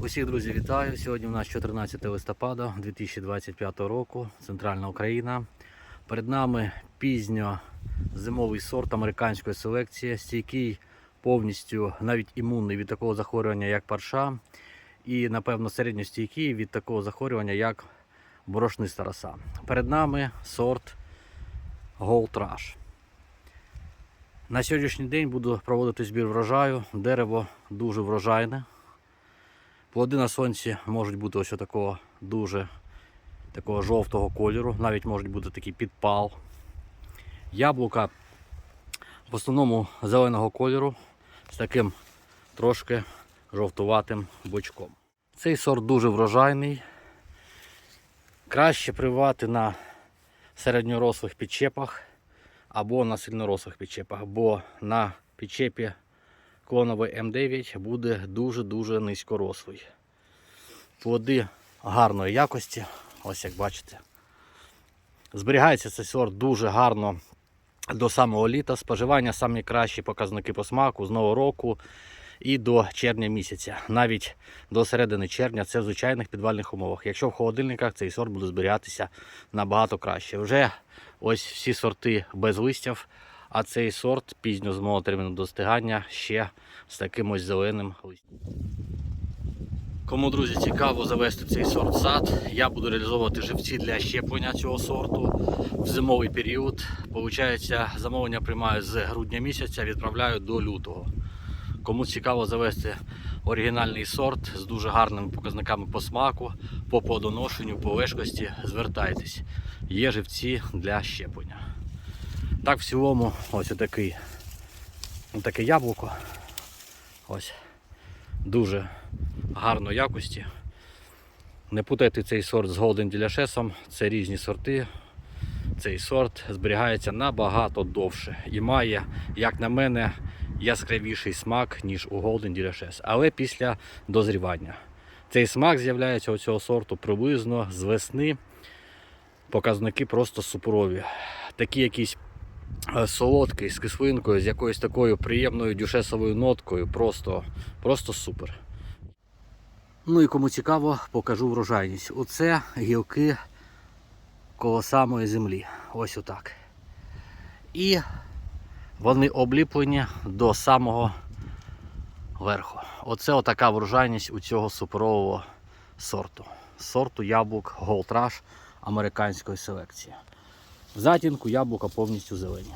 Усіх друзі, вітаю! Сьогодні у нас 14 листопада 2025 року, Центральна Україна. Перед нами пізньо зимовий сорт американської селекції, стійкий повністю навіть імунний від такого захворювання, як парша, і, напевно, середньостійкий від такого захворювання, як борошниста роса. Перед нами сорт Gold Rush. На сьогоднішній день буду проводити збір врожаю. Дерево дуже врожайне. Плоди на сонці можуть бути ось такого дуже такого жовтого кольору, навіть можуть бути такий підпал. Яблука в основному зеленого кольору з таким трошки жовтуватим бочком. Цей сорт дуже врожайний. Краще прививати на середньорослих підчепах або на сильнорослих підчепах, бо на підчепі клоновий М9 буде дуже-дуже низькорослий. Плоди гарної якості, ось як бачите. Зберігається цей сорт дуже гарно до самого літа. Споживання самі кращі показники по смаку з нового року і до червня місяця. Навіть до середини червня це в звичайних підвальних умовах. Якщо в холодильниках цей сорт буде зберігатися набагато краще. Вже ось всі сорти без листів, а цей сорт пізньо з мого терміну достигання ще з таким ось зеленим листям. Кому, друзі, цікаво завести цей сорт в сад, я буду реалізовувати живці для щеплення цього сорту в зимовий період. Получається, замовлення приймаю з грудня місяця, відправляю до лютого. Кому цікаво завести оригінальний сорт з дуже гарними показниками по смаку, по плодоношенню, по лежкості, звертайтесь. Є живці для щеплення. Так, в цілому, ось отакий, отаке яблуко. Ось дуже гарної якості. Не путайте цей сорт з Golden Delicious, це різні сорти. Цей сорт зберігається набагато довше і має, як на мене, яскравіший смак, ніж у Golden Delicious, але після дозрівання. Цей смак з'являється у цього сорту приблизно з весни. Показники просто суперові. Такі якісь солодкий з кислинкою, з якоюсь такою приємною дюшесовою ноткою. Просто, просто супер. Ну і кому цікаво, покажу врожайність. Оце гілки коло самої землі. Ось отак. І вони обліплені до самого верху. Оце отака врожайність у цього суперового сорту. Сорту яблук Gold Rush американської селекції. В затінку яблука повністю зелені.